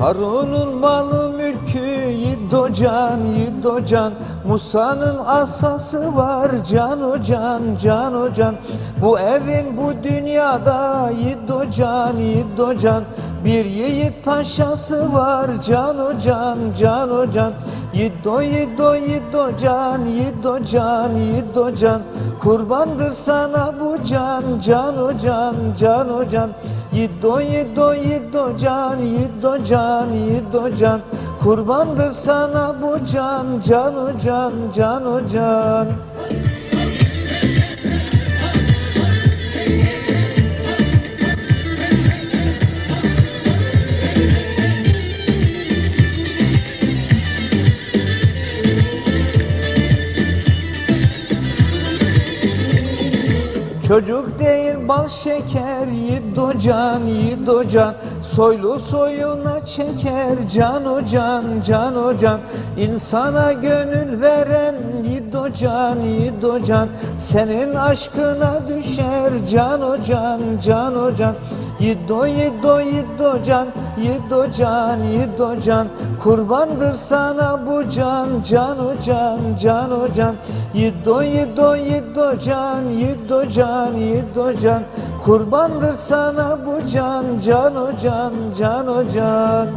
Karun'un malı mülkü Yidocan, Yidocan. Musa'nın asası var Can Ocan, Can Ocan Bu evin bu dünyada Yidocan, Yidocan Bir yiğit paşası var Can Ocan, Can Ocan Yido, Yido, Yidocan, Yidocan, Yidocan Kurbandır sana bu can, Can Ocan, Can Ocan Yido, Yido, Yidocan, Yidocan, Yidocan Kurbandır sana bu can, Can Ocan, Can Ocan Çocuk değil bal şeker Yidocan, Yidocan Soylu soyuna çeker Can ocan, can ocan İnsana gönül veren Yidocan, Yidocan Senin aşkına düşer Can ocan, can ocan Yido, yido, yidocan Yidocan, yidocan Kurbandır sana bu can Can ocan, can ocan Yido, yido, yidocan Yidocan, yidocan Kurbandır sana bu can Can ocan, can ocan